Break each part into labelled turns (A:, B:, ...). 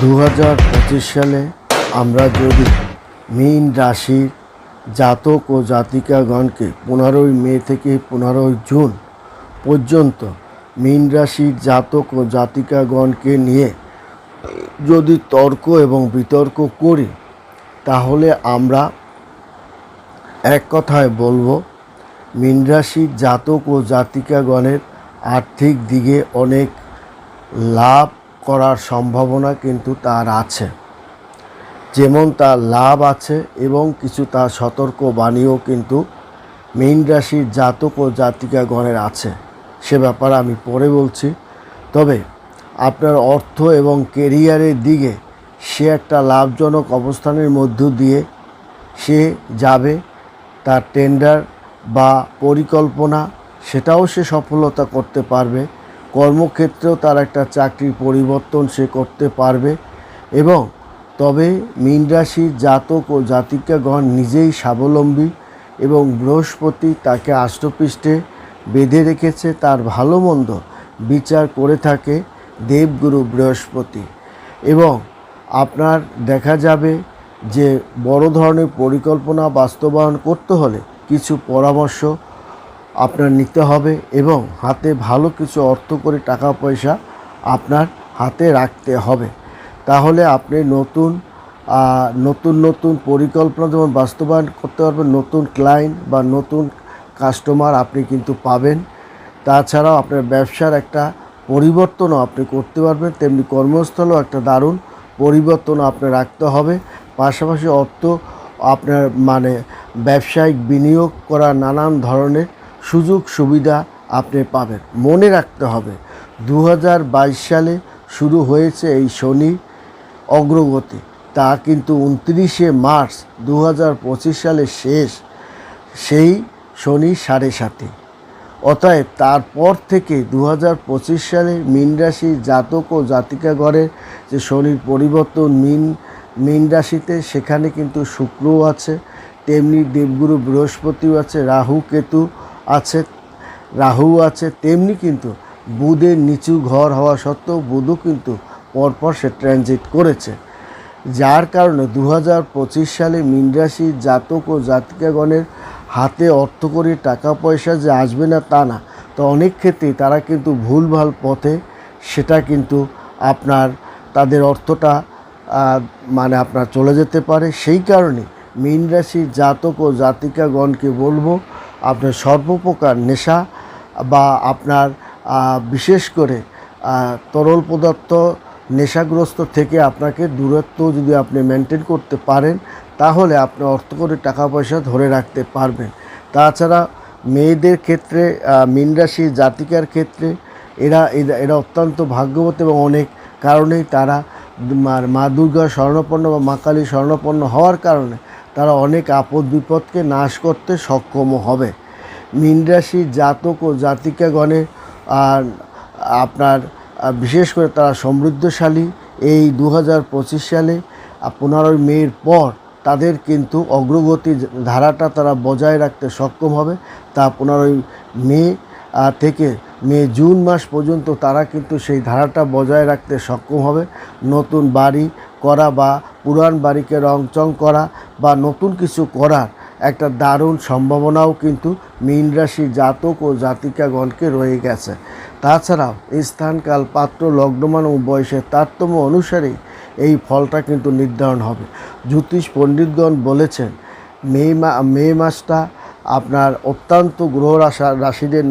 A: দু হাজার পঁচিশ সালে আমরা যদি মীন রাশির জাতক ও জাতিকাগণকে পনেরোই মে থেকে পনেরোই জুন পর্যন্ত মীন রাশির জাতক ও জাতিকাগণকে নিয়ে যদি তর্ক এবং বিতর্ক করি, তাহলে আমরা এক কথায় বলব, মীন রাশির জাতক ও জাতিকাগণের আর্থিক দিকে অনেক লাভ করার সম্ভাবনা কিন্তু তার আছে। যেমন তার লাভ আছে এবং কিছু তার সতর্ক বাণীও কিন্তু মীন রাশির জাতক ও জাতিকাগণের আছে। সে ব্যাপারে আমি পরে বলছি। তবে আপনার অর্থ এবং কেরিয়ারের দিকে সে একটা লাভজনক অবস্থানের মধ্য দিয়ে সে যাবে, তার টেন্ডার বা পরিকল্পনা, সেটাও সে সফলতা করতে পারবে। কর্মক্ষেত্রেও তার একটা চাকরির পরিবর্তন সে করতে পারবে এবং তবে মীন রাশির জাতক ও জাতিকাগণ নিজেই স্বাবলম্বী এবং বৃহস্পতি তাকে আষ্টপৃষ্ঠে বেঁধে রেখেছে, তার ভালো মন্দ বিচার করে থাকে দেবগুরু বৃহস্পতি। এবং আপনার দেখা যাবে যে বড় ধরনের পরিকল্পনা বাস্তবায়ন করতে হলে কিছু পরামর্শ আপনার নিতে হবে এবং হাতে ভালো কিছু অর্থ করে টাকা পয়সা আপনার হাতে রাখতে হবে। তাহলে আপনি নতুন নতুন নতুন পরিকল্পনা যেমন বাস্তবায়ন করতে পারবেন, নতুন ক্লায়েন্ট বা নতুন কাস্টমার আপনি কিন্তু পাবেন। তাছাড়াও আপনার ব্যবসার একটা পরিবর্তনও আপনি করতে পারবেন, তেমনি কর্মস্থলেও একটা দারুণ পরিবর্তন আপনার রাখতে হবে। পাশাপাশি অর্থ আপনার মানে ব্যবসায়িক বিনিয়োগ করা নানান ধরনের সুযোগ সুবিধা আপনি পাবেন। মনে রাখতে হবে দু হাজার বাইশ সালে শুরু হয়েছে এই শনি অগ্রগতি। তা কিন্তু উনত্রিশে মার্চ দু হাজার পঁচিশ সালে শেষ, সেই শনি সাড়ে সাতে। অতএব তারপর থেকে দু হাজার পঁচিশ সালে মীন রাশি জাতক ও জাতিকাগণের যে শনির পরিবর্তন মীন মীন রাশিতে, সেখানে কিন্তু শুক্রও আছে, তেমনি দেবগুরু বৃহস্পতিও আছে, রাহু, কেতু আছে রাহু আছে, তেমনি কিন্তু বুধের নিচু ঘর হওয়া সত্ত্বেও বুধও কিন্তু পরপর সে ট্রানজিট করেছে। যার কারণে দু হাজার পঁচিশ সালে মীন রাশির জাতক ও জাতিকাগণের হাতে অর্থ করে টাকা পয়সা যে আসবে না তা না, তো অনেক ক্ষেত্রেই তারা কিন্তু ভুলভাল পথে সেটা কিন্তু আপনার তাদের অর্থটা মানে আপনার চলে যেতে পারে। সেই কারণে মীন রাশির জাতক ও জাতিকাগণকে বলব আপনার সর্বপ্রকার নেশা বা আপনার বিশেষ করে তরল পদার্থ নেশাগ্রস্ত থেকে আপনাকে দূরত্ব যদি আপনি মেনটেন করতে পারেন তাহলে আপনি অর্থ করে টাকা পয়সা ধরে রাখতে পারবেন। তাছাড়া মেয়েদের ক্ষেত্রে আহ, মীন রাশি জাতিকার ক্ষেত্রে এরা এরা অত্যন্ত ভাগ্যবত এবং অনেক কারণেই তারা মা দুর্গা স্বর্ণপন্ন বা মা কালী স্বর্ণপন্ন হওয়ার কারণে তারা অনেক আপদ বিপদকে নাশ করতে সক্ষম হবে। মীন জাতক ও জাতিকাগণের আর আপনার বিশেষ করে তারা সমৃদ্ধশালী। এই দু হাজার পঁচিশ সালে পনেরোই মের পর তাদের কিন্তু অগ্রগতি ধারাটা তারা বজায় রাখতে সক্ষম হবে। তা পনেরোই মে থেকে মে, জুন মাস পর্যন্ত তারা কিন্তু সেই ধারাটা বজায় রাখতে সক্ষম হবে। নতুন বাড়ি করা বা পুরান বাড়িকে রংচং করা বা নতুন কিছু করার একটা দারুণ সম্ভাবনাও কিন্তু মীন রাশি জাতক ও জাতিকাগণকে রয়ে গেছে। তাছাড়াও স্থানকাল পাত্র লগ্নমান ও বয়সের তারতম্য অনুসারেই এই ফলটা কিন্তু নির্ধারণ হবে। জ্যোতিষ পণ্ডিতগণ বলেছেন, মে মা, মে মাসটা আপনার অত্যন্ত গ্রহ রাশা, রাশিদের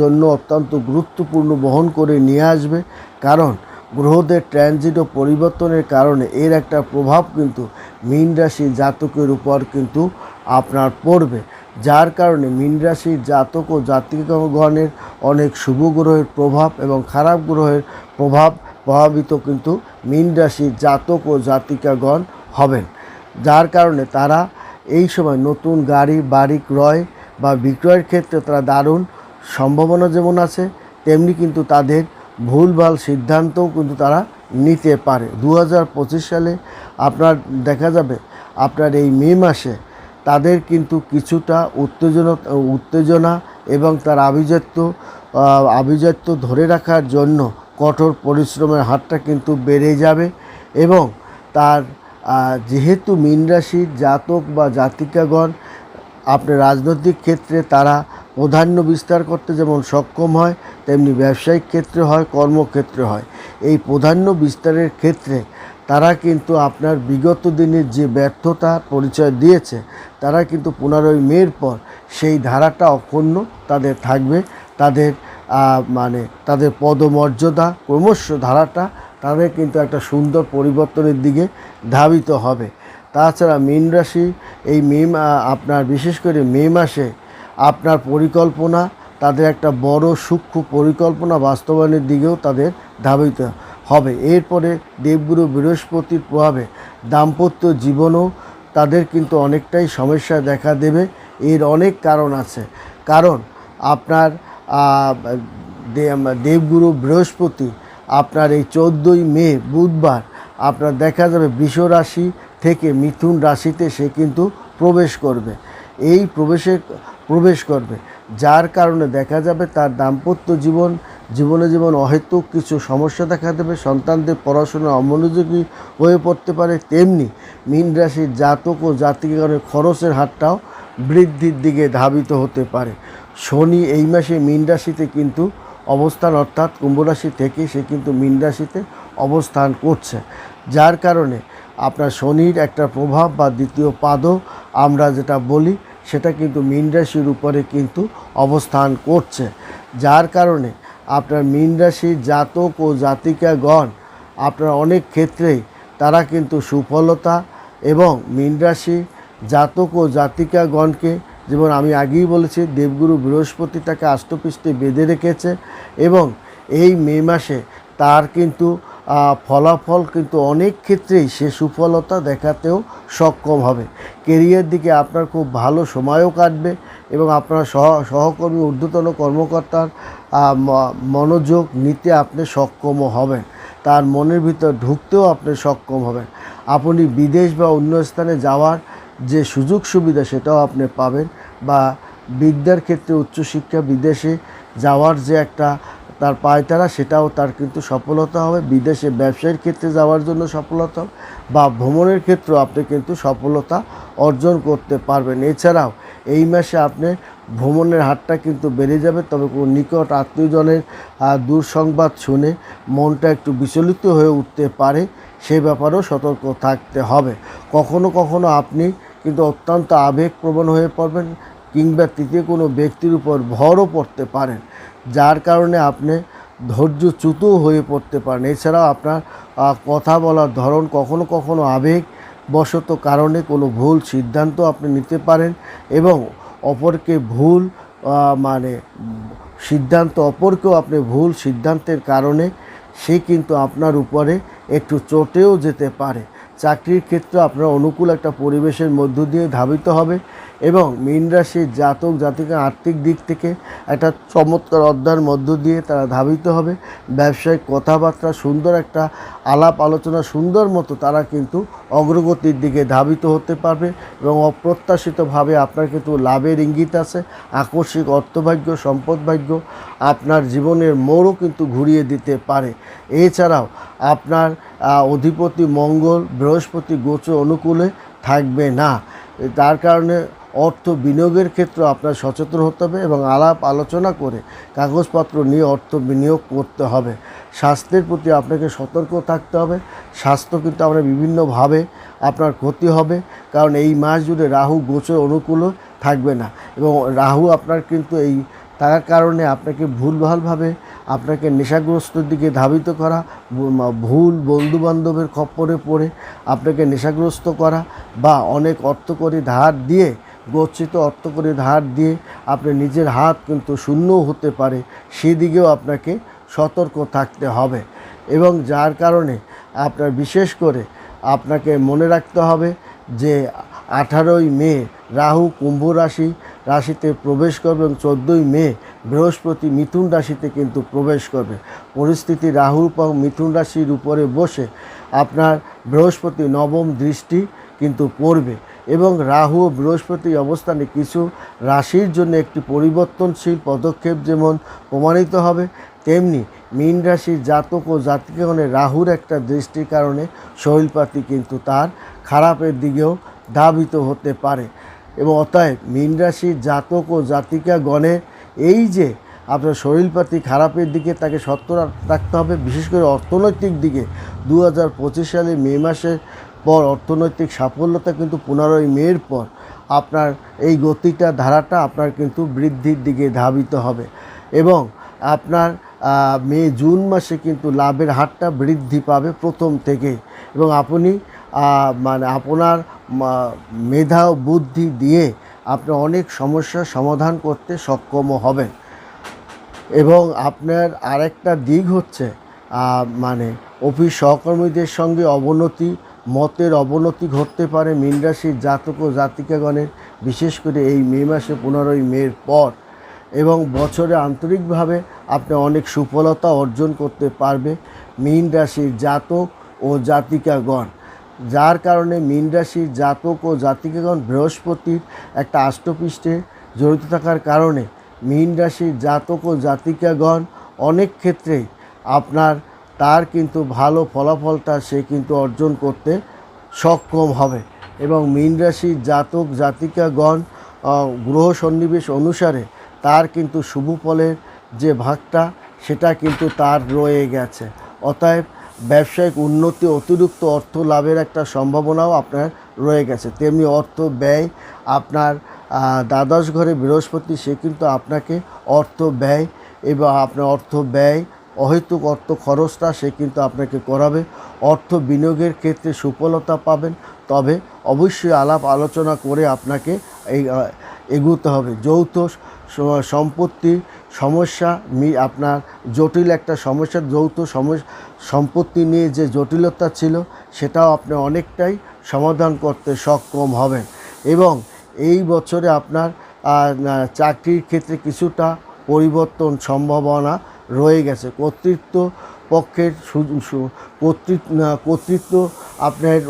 A: জন্য অত্যন্ত গুরুত্বপূর্ণ বহন করে নিয়ে আসবে। কারণ গ্রহদের ট্রানজিট ও পরিবর্তনের কারণে এর একটা প্রভাব কিন্তু মীন রাশি জাতকের উপর কিন্তু আপনার পড়বে, যার কারণে মীন রাশির জাতক ও জাতিকগণের অনেক শুভ গ্রহের প্রভাব এবং খারাপ গ্রহের প্রভাব প্রভাবিত কিন্তু মীন রাশির জাতক ও জাতিকাগণ হবেন, যার কারণে তারা এই সময় নতুন গাড়ি, বাড়ি ক্রয় বা বিক্রয়ের ক্ষেত্রে তারা দারুণ সম্ভাবনা যেমন আছে, তেমনি কিন্তু তাদের ভুলভাল সিদ্ধান্তও কিন্তু তারা নিতে পারে। দু হাজার পঁচিশ সালে আপনার, দেখা যাবে, আপনার এই মে মাসে তাদের কিন্তু কিছুটা উত্তেজনা উত্তেজনা এবং তার আভিজাত্য আভিজাত্য ধরে রাখার জন্য কঠোর পরিশ্রমের হারটা কিন্তু বেড়ে যাবে এবং তার যেহেতু মীন রাশির জাতক বা জাতিকাগণ, আপনার রাজনৈতিক ক্ষেত্রে তারা প্রাধান্য বিস্তার করতে যেমন সক্ষম হয় তেমনি ব্যবসায়িক ক্ষেত্রে হয়, কর্মক্ষেত্রে হয়। এই প্রাধান্য বিস্তারের ক্ষেত্রে তারা কিন্তু আপনার বিগত দিনের যে ব্যর্থতা পরিচয় দিয়েছে, তারা কিন্তু পনেরোই মের পর সেই ধারাটা অক্ষুণ্ণ তাদের থাকবে। তাদের মানে তাদের পদমর্যাদা ক্রমশ ধারাটা তাদের কিন্তু একটা সুন্দর পরিবর্তনের দিকে ধাবিত হবে। তাছাড়া মীন রাশি, এই মা- আপনার বিশেষ করে মে মাসে আপনার পরিকল্পনা তাদের একটা বড় সূক্ষ্ম পরিকল্পনা বাস্তবায়নের দিকেও তাদের ধাবিত হবে। এরপরে দেবগুরু বৃহস্পতির প্রভাবে দাম্পত্য জীবনও তাদের কিন্তু অনেকটাই সমস্যা দেখা দেবে। এর অনেক কারণ আছে। কারণ আপনার দেবগুরু বৃহস্পতি আপনার এই চোদ্দোই মে, বুধবার আপনার দেখা যাবে বৃষ রাশি থেকে মিথুন রাশিতে সে কিন্তু প্রবেশ করবে। এই প্রবেশে প্রবেশ করবে। যার কারণে দেখা যাবে তার দাম্পত্য জীবন, জীবনে যেমন অহেতুক কিছু সমস্যা দেখা দেবে, সন্তানদের পড়াশোনা অমনোযোগী হয়ে পড়তে পারে, তেমনি মীন রাশির জাতক ও জাতিকাগণের খরচের হারটাও বৃদ্ধির দিকে ধাবিত হতে পারে। শনি এই মাসে মীন রাশিতে কিন্তু অবস্থান অর্থাৎ কুম্ভ রাশি থেকে সে কিন্তু মীন রাশিতে অবস্থান করছে। যার কারণে আপনার শনির একটা প্রভাব বা দ্বিতীয় পাদও আমরা যেটা বলি সেটা কিন্তু মীন রাশির উপরে কিন্তু অবস্থান করছে। যার কারণে আপনার মীন রাশির জাতক ও জাতিকাগণ, আপনার অনেক ক্ষেত্রেই তারা কিন্তু সুফলতা এবং মীন রাশি জাতক ও জাতিকাগণকে, যেমন আমি আগেই বলেছি, দেবগুরু বৃহস্পতি তাকে আষ্টপৃষ্ঠে বেঁধে রেখেছে এবং এই মে মাসে তার কিন্তু ফলাফল কিন্তু অনেক ক্ষেত্রেই সে সুফলতা দেখাতেও সক্ষম হবে। কেরিয়ার দিকে আপনার খুব ভালো সময়ও কাটবে এবং আপনার সহ, সহকর্মী, ঊর্ধ্বতন কর্মকর্তার মনোযোগ নিতে আপনি সক্ষমও হবেন। তার মনের ভিতর ঢুকতেও আপনি সক্ষম হবেন। আপনি বিদেশ বা অন্য স্থানে যাওয়ার যে সুযোগ সুবিধা সেটাও আপনি পাবেন বা বিদ্যার ক্ষেত্রে উচ্চশিক্ষা বিদেশে যাওয়ার যে একটা তার পায়তারা, সেটাও তার কিন্তু সফলতা হবে। বিদেশে ব্যবসায়ের ক্ষেত্রে যাওয়ার জন্য সফলতা বা ভ্রমণের ক্ষেত্রেও আপনি কিন্তু সফলতা অর্জন করতে পারবেন। এছাড়াও এই মাসে আপনি ভ্রমণের হারটা কিন্তু বেড়ে যাবে, তবে কোনো নিকট আত্মীয়জনের দুঃসংবাদ শুনে মনটা একটু বিচলিত হয়ে উঠতে পারে, সে ব্যাপারেও সতর্ক থাকতে হবে। কখনো কখনো আপনি কিন্তু অত্যন্ত আবেগপ্রবণ হয়ে পড়বেন কিংবা তৃতীয় কোনো ব্যক্তির উপর ভরও পড়তে পারেন। যার কারণে আপনি ধৈর্যচ্যুতও হয়ে পড়তে পারেন। এছাড়াও আপনার কথা বলার ধরন কখনো কখনো আবেগ বশত কারণে কোনো ভুল সিদ্ধান্ত আপনি নিতে পারেন এবং অপরকে ভুল মানে সিদ্ধান্ত, অপরকেও আপনি ভুল সিদ্ধান্তের কারণে সে কিন্তু আপনার উপরে একটু চটেও যেতে পারে। চাকরির ক্ষেত্রে আপনার অনুকূল একটা পরিবেশের মধ্য দিয়ে ধাবিত হবে। এবং মীন রাশির জাতক জাতিকা আর্থিক দিক থেকে একটা চমৎকার অধ্যায়ের মধ্য দিয়ে তারা ধাবিত হবে। ব্যবসায়িক কথাবার্তা, সুন্দর একটা আলাপ আলোচনা, সুন্দর মতো তারা কিন্তু অগ্রগতির দিকে ধাবিত হতে পারবে এবং অপ্রত্যাশিতভাবে আপনার কিন্তু লাভের ইঙ্গিত আছে। আকস্মিক অর্থভাগ্য, সম্পদভাগ্য আপনার জীবনের মোড়ও কিন্তু ঘুরিয়ে দিতে পারে। এছাড়াও আপনার অধিপতি মঙ্গল, বৃহস্পতি গোচর অনুকূলে থাকবে না। তার কারণে অর্থ বিনিয়োগের ক্ষেত্রে আপনার সচেতন হতে হবে এবং আলাপ আলোচনা করে কাগজপত্র নিয়ে অর্থ বিনিয়োগ করতে হবে। স্বাস্থ্যের প্রতি আপনাকে সতর্ক থাকতে হবে। স্বাস্থ্য কিন্তু আমরা বিভিন্নভাবে আপনার ক্ষতি হবে, কারণ এই মাস জুড়ে রাহু গোচর অনুকূলও থাকবে না এবং রাহু আপনার কিন্তু এই তার কারণে আপনাকে ভুলভালভাবে আপনাকে নেশাগ্রস্তর দিকে ধাবিত করা, ভুল বন্ধুবান্ধবের খপ্পরে পড়ে আপনাকে নেশাগ্রস্ত করা বা অনেক অর্থ করে ধার দিয়ে গচ্ছিত অর্থ করে ধার দিয়ে আপনি নিজের হাত কিন্তু শূন্য হতে পারে, সেদিকেও আপনাকে সতর্ক থাকতে হবে। এবং যার কারণে আপনার বিশেষ করে আপনাকে মনে রাখতে হবে যে আঠারোই মে রাহু কুম্ভ রাশি, রাশিতে প্রবেশ করবে এবং চোদ্দোই মে বৃহস্পতি মিথুন রাশিতে কিন্তু প্রবেশ করবে। পরিস্থিতি রাহু পর মিথুন রাশির উপরে বসে আপনার বৃহস্পতি নবম দৃষ্টি কিন্তু পড়বে। এবং রাহু ও বৃহস্পতি অবস্থানে কিছু রাশির জন্য একটি পরিবর্তনশীল পদক্ষেপ যেমন প্রমাণিত হবে, তেমনি মীন রাশির জাতক ও জাতিকাগণের রাহুর একটা দৃষ্টির কারণে শরীরপাতি কিন্তু তার খারাপের দিকেও ধাবিত হতে পারে। এবং অতএব মীন রাশির জাতক ও জাতিকাগণের এই যে আপনার শরীরপাতি খারাপের দিকে তাকে সত্য রাখ- রাখতে হবে, বিশেষ করে অর্থনৈতিক দিকে। দু হাজার পঁচিশ সালে মে মাসের পর অর্থনৈতিক সাফল্যতা কিন্তু পনেরোই মের পর আপনার এই গতিটা, ধারাটা আপনার কিন্তু বৃদ্ধির দিকে ধাবিত হবে। এবং আপনার মে, জুন মাসে কিন্তু লাভের হারটা বৃদ্ধি পাবে প্রথম থেকে এবং আপনি মানে আপনার মেধা ও বুদ্ধি দিয়ে আপনি অনেক সমস্যার সমাধান করতে সক্ষম হবেন। এবং আপনার আরেকটা দিক হচ্ছে মানে অফিস সহকর্মীদের সঙ্গে অবনতি মতের অবনতি ঘটতে পারে মীন রাশির জাতক ও জাতিকাগণের, বিশেষ করে এই মে মাসে পনেরোই মের পর। এবং বছরে আন্তরিকভাবে আপনি অনেক সুফলতা অর্জন করতে পারবে মীন রাশির জাতক ও জাতিকাগণ। যার কারণে মীন রাশির জাতক ও জাতিকাগণ বৃহস্পতির একটা আষ্টপৃষ্ঠে জড়িত থাকার কারণে মীন রাশির জাতক ও জাতিকাগণ অনেক ক্ষেত্রেই আপনার তার কিন্তু ভালো ফলাফলটা সে কিন্তু অর্জন করতে সক্ষম হবে। এবং মীন রাশির জাতক জাতিকাগণ গ্রহ সন্নিবেশ অনুসারে তার কিন্তু শুভ ফলের যে ভাগটা, সেটা কিন্তু তার রয়ে গেছে। অতএব ব্যবসায়িক উন্নতি, অতিরিক্ত অর্থ লাভের একটা সম্ভাবনাও আপনার রয়ে গেছে। তেমনি অর্থ ব্যয়, আপনার দ্বাদশ ঘরে বৃহস্পতি, সে কিন্তু আপনাকে অর্থ ব্যয় এবং আপনার অর্থ ব্যয় অহেতুক অর্থ খরচটা সে কিন্তু আপনাকে করাবে। অর্থ বিনিয়োগের ক্ষেত্রে সুফলতা পাবেন। তবে অবশ্যই আলাপ আলোচনা করে আপনাকে এই এগুতে হবে। যৌথ সম্পত্তির সমস্যা আপনার জটিল একটা সমস্যা, যৌথ সম্পত্তি নিয়ে যে জটিলতা ছিল, সেটাও আপনি অনেকটাই সমাধান করতে সক্ষম হবেন। এবং এই বছরে আপনার চাকরির ক্ষেত্রে কিছুটা পরিবর্তন সম্ভাবনা রয়ে গেছে। কর্তৃত্ব পক্ষের কর্তৃত্ব কর্তৃত্ব আপনার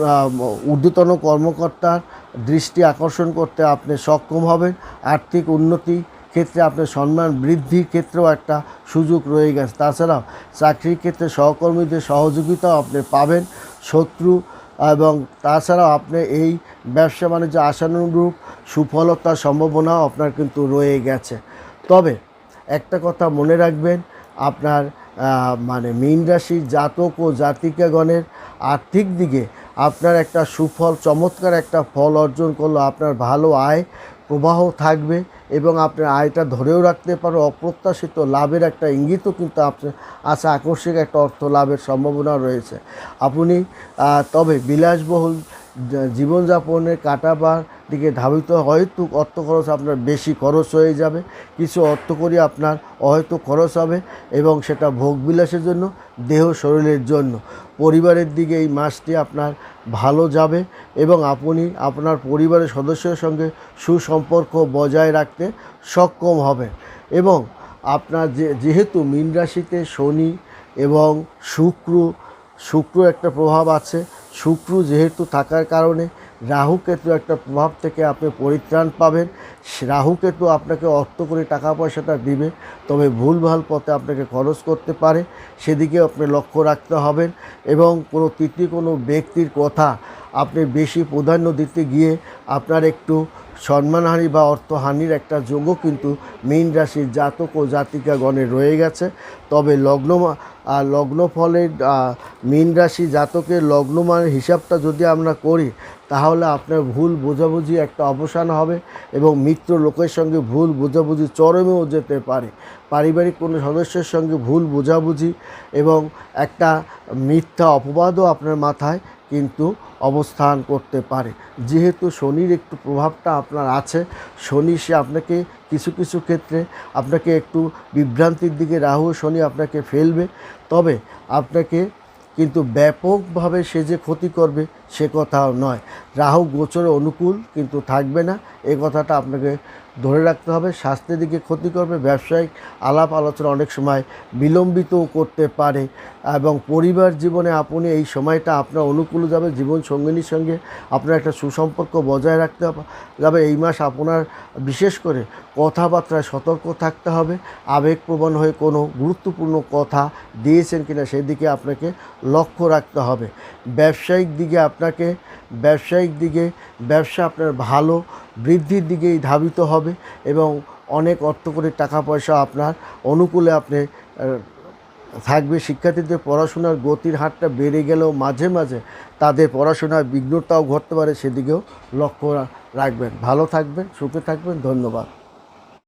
A: ঊর্ধ্বতন কর্মকর্তার দৃষ্টি আকর্ষণ করতে আপনি সক্ষম হবেন। আর্থিক উন্নতি ক্ষেত্রে আপনার সম্মান বৃদ্ধির ক্ষেত্রেও একটা সুযোগ রয়ে গেছে। তাছাড়াও চাকরির ক্ষেত্রে সহকর্মীদের সহযোগিতাও আপনি পাবেন, শত্রু এবং তাছাড়াও আপনি এই ব্যবসা বাণিজ্য আশানুরূপ সুফলতার সম্ভাবনাও আপনার কিন্তু রয়ে গেছে। তবে একটা কথা মনে রাখবেন আপনার মানে মীন রাশির জাতক ও জাতিকাগণের আর্থিক দিকে আপনার একটা সুফল, চমৎকার একটা ফল অর্জন করল। আপনার ভালো আয়, প্রবাহ থাকবে এবং আপনার আয়টা ধরেও রাখতে পারো। অপ্রত্যাশিত লাভের একটা ইঙ্গিতও কিন্তু আপনার আছে। আকস্মিক একটা অর্থ লাভের সম্ভাবনা রয়েছে। আপনি তবে বিলাসবহুল জীবনযাপনের কাটাবার দিকে ধাবিত হয়তো অর্থ খরচ আপনার বেশি খরচ হয়ে যাবে, কিছু অর্থ করি আপনার হয়তো খরচ হবে এবং সেটা ভোগ বিলাসের জন্য, দেহ শরীরের জন্য। পরিবারের দিকে এই মাসটি আপনার ভালো যাবে এবং আপনি আপনার পরিবারের সদস্যের সঙ্গে সুসম্পর্ক বজায় রাখতে সক্ষম হবেন এবং আপনার যেহেতু মীন রাশিতে শনি এবং শুক্র শুক্র একটা প্রভাব আছে শুক্র যেহেতু থাকার কারণে রাহু কেতু একটা প্রভাব থেকে আপনি পরিত্রাণ পাবেন। সে রাহু কেতু আপনাকে অর্থ করে টাকা পয়সাটা দিবে, তবে ভুলভাল পথে আপনাকে খরচ করতে পারে। সেদিকে আপনি লক্ষ্য রাখতে হবেন এবং কোনো তৃতীয় কোনো ব্যক্তির কথা আপনি বেশি প্রাধান্য দিতে গিয়ে আপনার একটু সম্মানহানি বা অর্থহানির একটা যোগও কিন্তু মীন রাশির জাতক ও জাতিকাগণে রয়ে গেছে। তবে লগ্ন মা- আর লগ্ন ফলের মীন রাশি জাতকের লগ্নমানের হিসাবটা যদি আমরা করি, তাহলে আপনার ভুল বোঝাবুঝি একটা অবসান হবে এবং মিত্র লোকের সঙ্গে ভুল বোঝাবুঝি চরমেও যেতে পারে। পারিবারিক কোনো সদস্যের সঙ্গে ভুল বোঝাবুঝি এবং একটা মিথ্যা অপবাদও আপনার মাথায় কিন্তু অবস্থান করতে পারে। যেহেতু শনির একটু প্রভাবটা আপনার আছে, শনি সে আপনাকে কিছু কিছু ক্ষেত্রে আপনাকে একটু বিভ্রান্তির দিকে, রাহু শনি আপনাকে ফেলবে। তবে আপনাকে কিন্তু ব্যাপকভাবে সে যে ক্ষতি করবে, সে কথাও নয়। রাহু গোচরে অনুকূল কিন্তু থাকবে না। এ কথাটা আপনাকে ধরে রাখতে হবে। স্বাস্থ্যের দিকে ক্ষতি করবে, ব্যবসায়িক আলাপ আলোচনা অনেক সময় বিলম্বিতও করতে পারে। এবং পরিবার জীবনে আপনি এই সময়টা আপনার অনুকূলে যাবে, জীবন সঙ্গিনীর সঙ্গে আপনার একটা সুসম্পর্ক বজায় রাখতে যাবে এই মাস আপনার বিশেষ করে কথাবার্তায় সতর্ক থাকতে হবে। আবেগপ্রবণ হয়ে কোনো গুরুত্বপূর্ণ কথা দিয়েছেন কিনা সেদিকে আপনাকে লক্ষ্য রাখতে হবে। ব্যবসায়িক দিকে আপনাকে, ব্যবসায়িক দিকে ব্যবসা আপনার ভালো বৃদ্ধির দিকেই ধাবিত হবে এবং অনেক অর্থ করে টাকা পয়সা আপনার অনুকূলে আপনি থাকবে। শিক্ষার্থীদের পড়াশোনার গতির হারটা বেড়ে গেলেও মাঝে মাঝে তাদের পড়াশোনার বিঘ্নতাও ঘটতে পারে, সেদিকেও লক্ষ্য রাখবেন। ভালো থাকবেন, সুখে থাকবেন, ধন্যবাদ।